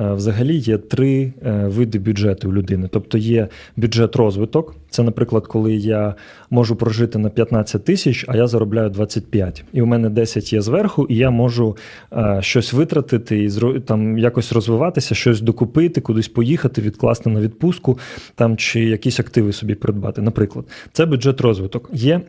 Е, Взагалі є три е, види бюджету у людини. Тобто є бюджет розвиток. Це, наприклад, коли я можу прожити на 15 тисяч, а я заробляю 25. І у мене 10 є зверху, і я можу е, щось витратити і там якось розвиватися, щось докупити, кудись поїхати, відкласти на відпустку там чи якісь активи собі придбати. Наприклад, це бюджет розвиток. Є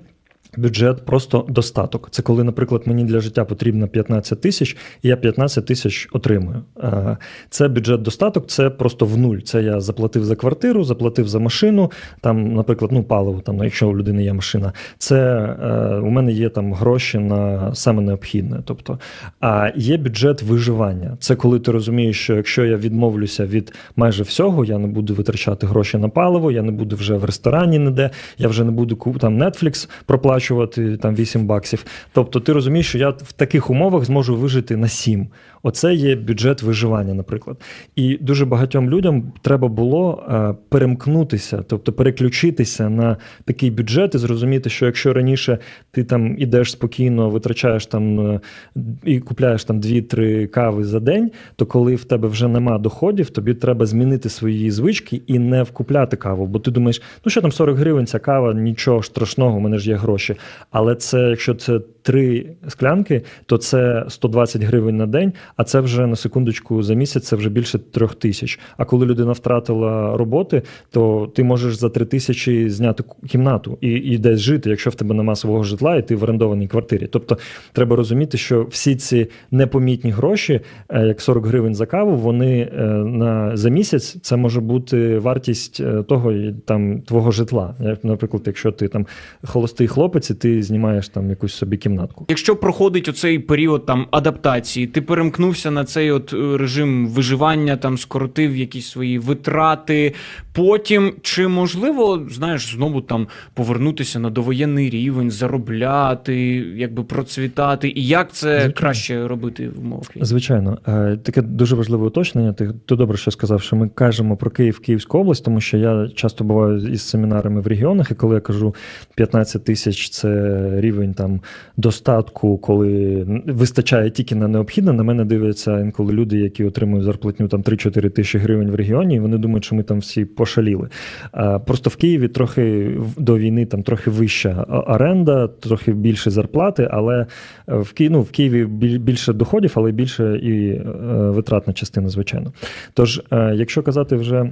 Бюджет просто достаток. Це коли, наприклад, мені для життя потрібно 15 тисяч, і я 15 тисяч отримую. Е, Це бюджет достаток, це просто в нуль. Це я заплатив за квартиру, заплатив за машину, там, наприклад, ну, паливо, там, ну, якщо у людини є машина. Це е, у мене є там гроші на саме необхідне. Тобто, а є бюджет виживання. Це коли ти розумієш, що якщо я відмовлюся від майже всього, я не буду витрачати гроші на паливо, я не буду вже в ресторані ніде, я вже не буду там Netflix проплачувати там 8 баксів. Тобто ти розумієш, що я в таких умовах зможу вижити на 7. Оце є бюджет виживання, наприклад. І дуже багатьом людям треба було е, перемкнутися, тобто переключитися на такий бюджет і зрозуміти, що якщо раніше ти там ідеш спокійно, витрачаєш там е, і купляєш там 2-3 кави за день, то коли в тебе вже нема доходів, тобі треба змінити свої звички і не вкупляти каву. Бо ти думаєш, ну що там 40 гривень, ця кава, нічого страшного, у мене ж є гроші. Але це, якщо це три склянки, то це 120 гривень на день, а це вже на секундочку за місяць це вже більше трьох тисяч. А коли людина втратила роботи, то ти можеш за три тисячі зняти кімнату і, і десь жити, якщо в тебе нема свого житла, і ти в орендованій квартирі. Тобто треба розуміти, що всі ці непомітні гроші, е, як 40 гривень за каву, вони е, на за місяць це може бути вартість е, того там твого житла. Наприклад, якщо ти там холостий хлопець, і ти знімаєш там якусь собі кімнатку. Якщо проходить оцей період там адаптації, ти перемкнувся на цей от е, режим виживання, там скоротив якісь свої витрати. Потім чи можливо, знаєш, знову там повернутися на довоєнний рівень, заробляти, якби процвітати, і як це Звичайно. краще робити в умовах? Звичайно, Е, таке дуже важливе уточнення. Ти, ти добре, що сказав, що ми кажемо про Київ, Київську область, тому що я часто буваю із семінарами в регіонах, і коли я кажу 15 тисяч це рівень там достатку, коли вистачає тільки на необхідне. На мене дивляться інколи люди, які отримують зарплатню там 3-4 тисячі гривень в регіоні, і вони думають, що ми там всі пошаліли. Просто в Києві трохи до війни там трохи вища оренда, трохи більше зарплати, але е, в Ки... ну, в Києві біль- більше доходів, але більше і е, витратна частина, звичайно. Тож, е, якщо казати вже.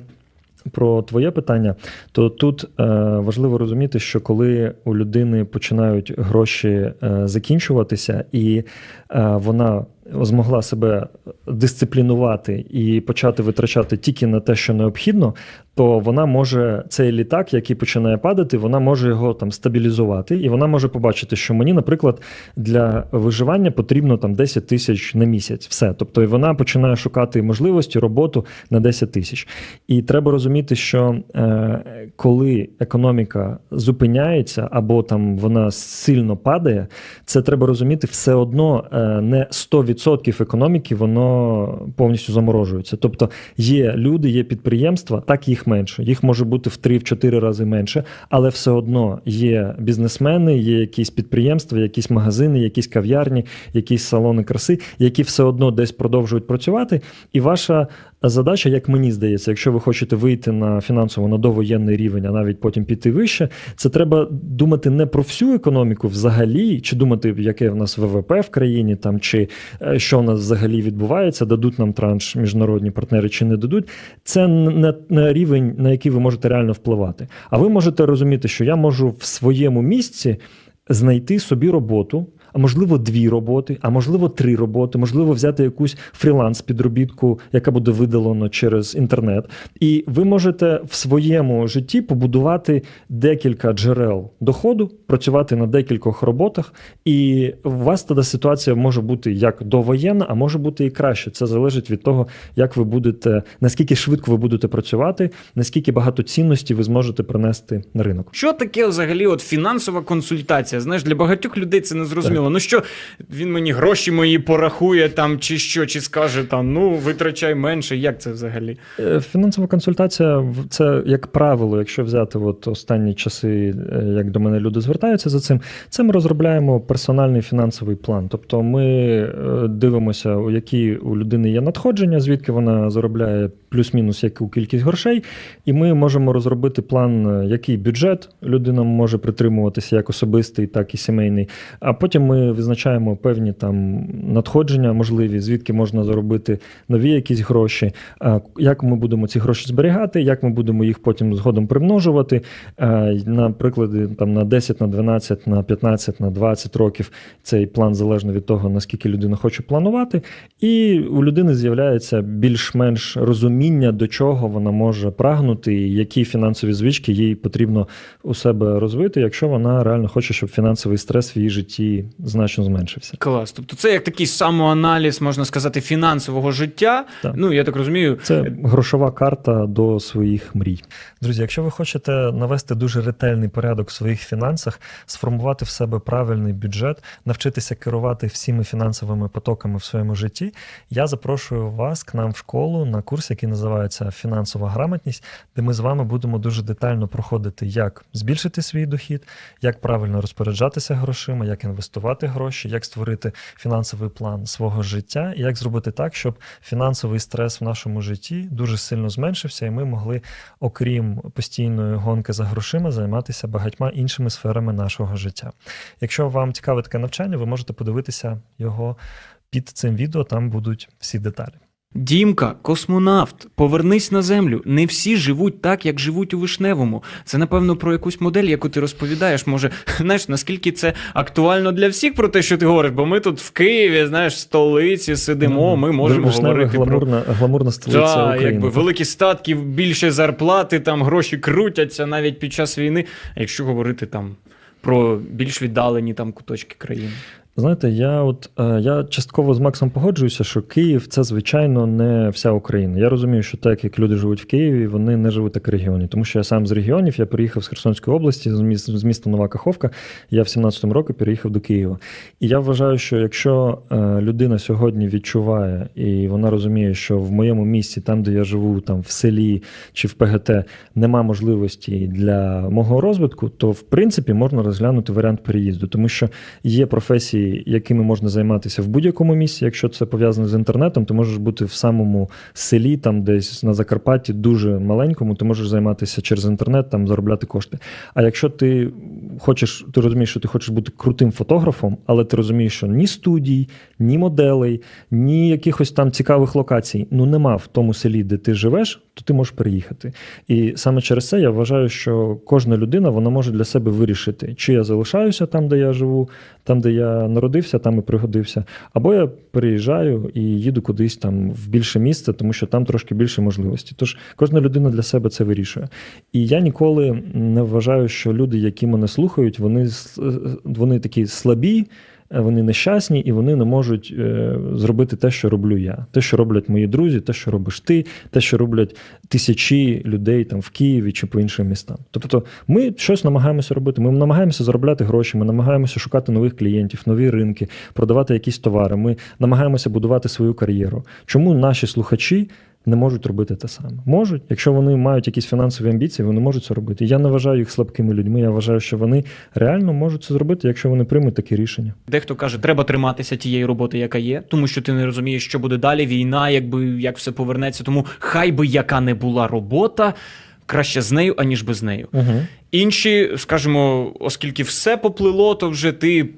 Про твоє питання, то тут е, важливо розуміти, що коли у людини починають гроші е, закінчуватися, і е, вона змогла себе дисциплінувати і почати витрачати тільки на те, що необхідно, то вона може цей літак, який починає падати, вона може його там стабілізувати, і вона може побачити, що мені, наприклад, для виживання потрібно там 10 тисяч на місяць. Все. Тобто і вона починає шукати можливості, роботу на 10 тисяч. І треба розуміти, що е, коли економіка зупиняється або там вона сильно падає, це треба розуміти, все одно е, не 100% економіки воно повністю заморожується. Тобто є люди, є підприємства, так їх менше. Їх може бути в 3-4 рази менше, але все одно є бізнесмени, є якісь підприємства, якісь магазини, якісь кав'ярні, якісь салони краси, які все одно десь продовжують працювати. І ваша задача, як мені здається, якщо ви хочете вийти на фінансово на довоєнний рівень, а навіть потім піти вище, це треба думати не про всю економіку взагалі, чи думати, яке в нас ВВП в країні, там чи е, що в нас взагалі відбувається, дадуть нам транш міжнародні партнери чи не дадуть. Це не, не рівень, на який ви можете реально впливати. А ви можете розуміти, що я можу в своєму місці знайти собі роботу. А можливо, дві роботи, а можливо, три роботи, можливо, взяти якусь фріланс-підробітку, яка буде видалено через інтернет. І ви можете в своєму житті побудувати декілька джерел доходу, працювати на декількох роботах, і у вас тоді ситуація може бути як довоєнна, а може бути і краще. Це залежить від того, як ви будете, наскільки швидко ви будете працювати, наскільки багато цінності ви зможете принести на ринок. Що таке взагалі от фінансова консультація? Знаєш, для багатьох людей це не зрозуміло. Данило, ну що він мені гроші мої порахує там, чи що, чи скаже там, ну витрачай менше. Як це взагалі? Е, Фінансова консультація це, як правило, якщо взяти от останні часи, е, як до мене люди звертаються за цим, це ми розробляємо персональний фінансовий план. Тобто ми е, дивимося, у які у людини є надходження, звідки вона заробляє плюс-мінус яку кількість грошей, і ми можемо розробити план, е, який бюджет людина може притримуватися як особистий, так і сімейний. А потім ми визначаємо певні там надходження можливі, звідки можна заробити нові якісь гроші, як ми будемо ці гроші зберігати, як ми будемо їх потім згодом примножувати. А, На там на 10, на 12, на 15, на 20 років цей план залежно від того, наскільки людина хоче планувати. І у людини з'являється більш-менш розуміння, до чого вона може прагнути, і які фінансові звички їй потрібно у себе розвити, якщо вона реально хоче, щоб фінансовий стрес в її житті значно зменшився. Клас. Тобто це як такий самоаналіз, можна сказати, фінансового життя. Так. Ну, я так розумію, Це грошова карта до своїх мрій. Друзі, якщо ви хочете навести дуже ретельний порядок в своїх фінансах, сформувати в себе правильний бюджет, навчитися керувати всіми фінансовими потоками в своєму житті, я запрошую вас к нам в школу на курс, який називається Фінансова грамотність, де ми з вами будемо дуже детально проходити, як збільшити свій дохід, як правильно розпоряджатися грошима, як інвестувати гроші, як створити фінансовий план свого життя, і як зробити так, щоб фінансовий стрес в нашому житті дуже сильно зменшився, і ми могли, окрім постійної гонки за грошима, займатися багатьма іншими сферами нашого життя. Якщо вам цікаве таке навчання, ви можете подивитися його під цим відео, там будуть всі деталі. Дімка, космонавт, повернись на землю. Не всі живуть так, як живуть у вишневому. Це напевно про якусь модель, яку ти розповідаєш. Може, знаєш, наскільки це актуально для всіх про те, що ти говориш? Бо ми тут в Києві, знаєш, в столиці сидимо. Ми можемо Вишнева говорити про гламурна, гламурна столиця Так, України. якби великі статки, більше зарплати, там гроші крутяться навіть під час війни. А якщо говорити там про більш віддалені там куточки країни. Знаєте, я от е, я частково з Максом погоджуюся, що Київ це звичайно не вся Україна. Я розумію, що так як люди живуть в Києві, вони не живуть так в регіоні. Тому що я сам з регіонів, я приїхав з Херсонської області, з міста, Нова Каховка. Я в 17-му році переїхав до Києва. І я вважаю, що якщо е, людина сьогодні відчуває і вона розуміє, що в моєму місті, там де я живу, там в селі чи в ПГТ, нема можливості для мого розвитку, то в принципі можна розглянути варіант переїзду, тому що є професії, якими можна займатися в будь-якому місці. Якщо це пов'язано з інтернетом, ти можеш бути в самому селі, там десь на Закарпатті, дуже маленькому, ти можеш займатися через інтернет, там заробляти кошти. А якщо ти хочеш, ти розумієш, що ти хочеш бути крутим фотографом, але ти розумієш, що ні студій, ні моделей, ні якихось там цікавих локацій ну нема в тому селі, де ти живеш, то ти можеш переїхати. І саме через це я вважаю, що кожна людина вона може для себе вирішити, чи я залишаюся там, де я живу, там, де я народився, там і пригодився, або я переїжджаю і їду кудись там в більше місце, тому що там трошки більше можливості. Тож кожна людина для себе це вирішує. І я ніколи не вважаю, що люди, які мене слухають, вони, с- вони такі слабі. Е, Вони нещасні і вони не можуть е, зробити те, що роблю я, те, що роблять мої друзі, те, що робиш ти, те, що роблять тисячі людей там в Києві чи по іншим містам. Тобто, ми щось намагаємося робити. Ми намагаємося заробляти гроші, ми намагаємося шукати нових клієнтів, нові ринки, продавати якісь товари. Ми намагаємося будувати свою кар'єру. Чому наші слухачі? Не можуть робити те саме. Можуть, якщо вони мають якісь фінансові амбіції, вони можуть це робити. Я не вважаю їх слабкими людьми. Я вважаю, що вони реально можуть це зробити, якщо вони приймуть такі рішення. Дехто каже, треба триматися тієї роботи, яка є, тому що ти не розумієш, що буде далі. Війна, якби як все повернеться. Тому хай би яка не була робота, краще з нею, аніж без нею. Угу. Інші, скажімо, оскільки все поплило, то вже ти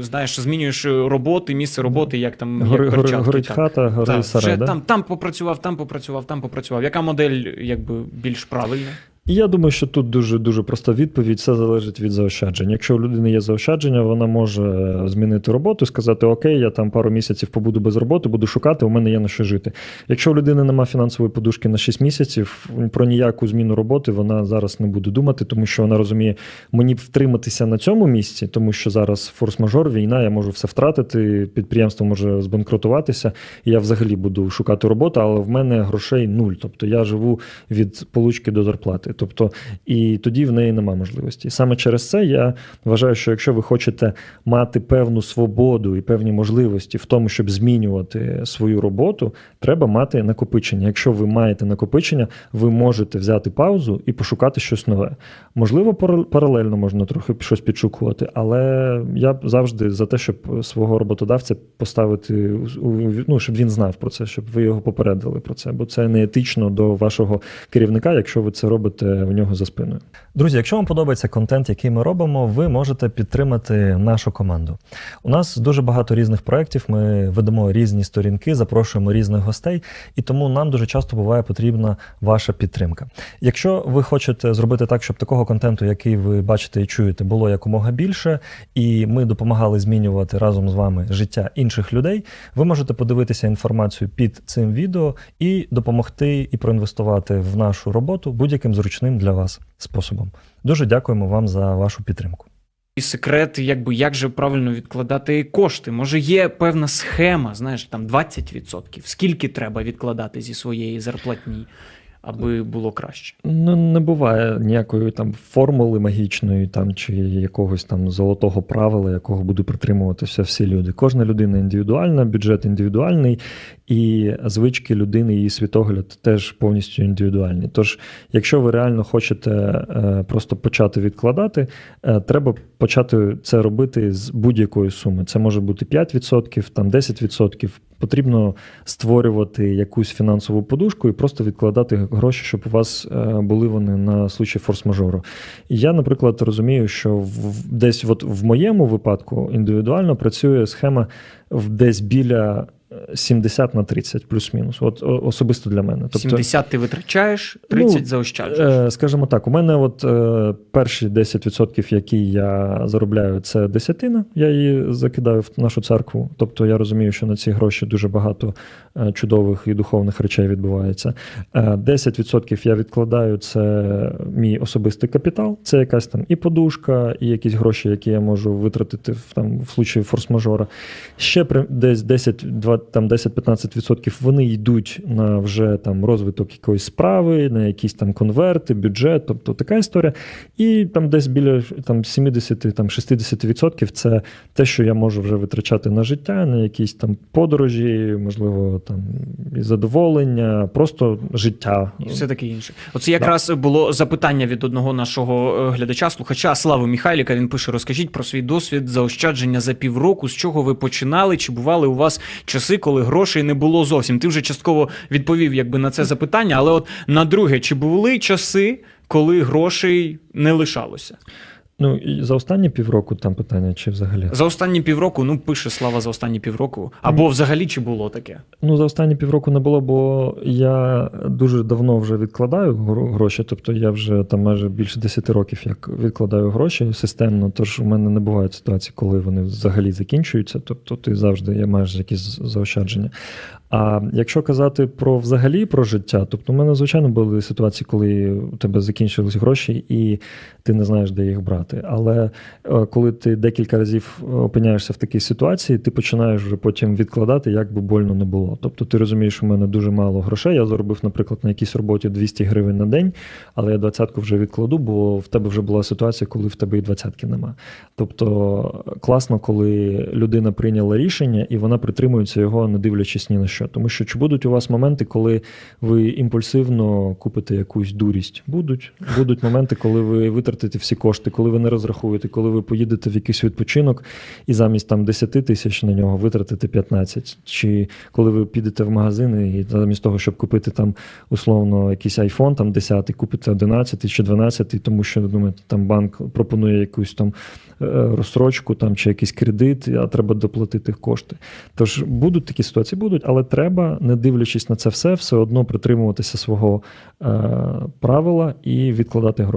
знаєш, змінюєш роботи, місце роботи, як там Гори, як перчатки, горить так. хата, гори Так, сара, вже да? там, там попрацював, там попрацював, там попрацював. Яка модель якби більш правильна? Я думаю, що тут дуже дуже проста відповідь. Все залежить від заощаджень. Якщо у людини є заощадження, вона може змінити роботу сказати: Окей, я там пару місяців побуду без роботи, буду шукати, у мене є на що жити. Якщо у людини немає фінансової подушки на 6 місяців, про ніяку зміну роботи вона зараз не буде думати, тому що вона розуміє, мені втриматися на цьому місці, тому що зараз форс-мажор, війна, я можу все втратити, підприємство може збанкрутуватися, і я взагалі буду шукати роботу, але в мене грошей нуль. Тобто я живу від получки до зарплати. Працювати. Тобто, і тоді в неї нема можливості. Саме через це я вважаю, що якщо ви хочете мати певну свободу і певні можливості в тому, щоб змінювати свою роботу, треба мати накопичення. Якщо ви маєте накопичення, ви можете взяти паузу і пошукати щось нове. Можливо, пара- паралельно можна трохи щось підшукувати, але я завжди за те, щоб свого роботодавця поставити ну, щоб він знав про це, щоб ви його попередили про це, бо це не етично до вашого керівника, якщо ви це робите в нього за спиною. Друзі, якщо вам подобається контент, який ми робимо, ви можете підтримати нашу команду. У нас дуже багато різних проєктів. Ми ведемо різні сторінки, запрошуємо різних гостей, і тому нам дуже часто буває потрібна ваша підтримка. Якщо ви хочете зробити так, щоб такого контенту, який ви бачите і чуєте, було якомога більше, і ми допомагали змінювати разом з вами життя інших людей, ви можете подивитися інформацію під цим відео і допомогти і проінвестувати в нашу роботу будь-яким зручним для вас способом. Дуже дякуємо вам за вашу підтримку. І секрет, якби як же правильно відкладати кошти. Може, є певна схема, знаєш, там 20%. Скільки треба відкладати зі своєї зарплатні, аби було краще? Ну, не буває ніякої там формули магічної там, чи якогось там золотого правила, якого будуть притримуватися всі люди. Кожна людина індивідуальна, бюджет індивідуальний, і звички людини, її світогляд теж повністю індивідуальні. Тож, якщо ви реально хочете е, просто почати відкладати, е, треба почати це робити з будь-якої суми. Це може бути 5%, там 10%. Потрібно створювати якусь фінансову подушку і просто відкладати гроші, щоб у вас е, були вони на случай форс-мажору. І я, наприклад, розумію, що десь от в моєму випадку індивідуально працює схема десь біля 70 на 30, плюс-мінус. От особисто для мене. Тобто, 70 ти витрачаєш, 30 Ну, заощаджуєш. Е, Скажімо так, у мене от е, перші 10%, які я заробляю, це десятина. Я її закидаю в нашу церкву. Тобто я розумію, що на ці гроші дуже багато е, чудових і духовних речей відбувається. Е, 10% я відкладаю це мій особистий капітал. Це якась там і подушка, і якісь гроші, які я можу витратити в там в случаї форс-мажора. Ще десь 10, 2, там 10-15% вони йдуть на вже там розвиток якоїсь справи, на якісь там конверти, бюджет, тобто така історія. І там десь біля там 70-60% це те, що я можу вже витрачати на життя, на якісь там подорожі, можливо, там і задоволення, просто життя. І все таке інше. Оце якраз було запитання від одного нашого е, глядача, слухача Слави Михайліка. Він пише: розкажіть про свій досвід заощадження за півроку, з чого ви починали, чи бували у вас часи, коли грошей не було зовсім. Ти вже частково відповів якби на це запитання, але от на друге, чи були часи, коли грошей не лишалося? Ну і за останні півроку там питання, чи взагалі? За останні півроку, ну пише Слава за останні півроку, або взагалі чи було таке? Ну, за останні півроку не було, бо я дуже давно вже відкладаю гро- гроші. Тобто я вже там майже більше 10 років як відкладаю гроші системно. Тож у мене не бувають ситуацій, коли вони взагалі закінчуються. Тобто ти завжди є маєш якісь заощадження. А якщо казати про взагалі про життя, тобто у мене звичайно були ситуації, коли у тебе закінчились гроші, і ти не знаєш, де їх брати. Але е, коли ти декілька разів опиняєшся в такій ситуації, ти починаєш вже потім відкладати, як би больно не було. Тобто ти розумієш, в мене дуже мало грошей. Я заробив, наприклад, на якійсь роботі 200 гривень на день, але я двадцятку вже відкладу, бо в тебе вже була ситуація, коли в тебе і двадцятки нема. Тобто класно, коли людина прийняла рішення і вона притримується його, не дивлячись ні на що. Тому що чи будуть у вас моменти, коли ви імпульсивно купите якусь дурість? Будуть. Будуть моменти, коли ви витратите всі кошти, коли ви не розрахуєте, коли ви поїдете в якийсь відпочинок і замість там 10 тисяч на нього витратите 15. Чи коли ви підете в магазин і замість того, щоб купити там условно якийсь iPhone, там 10, купите 11 чи 12, тому що думаєте, там банк пропонує якусь там розстрочку там, чи якийсь кредит, а треба доплатити кошти. Тож будуть такі ситуації, будуть, але треба, не дивлячись на це все, все одно притримуватися свого е, правила і відкладати гроші.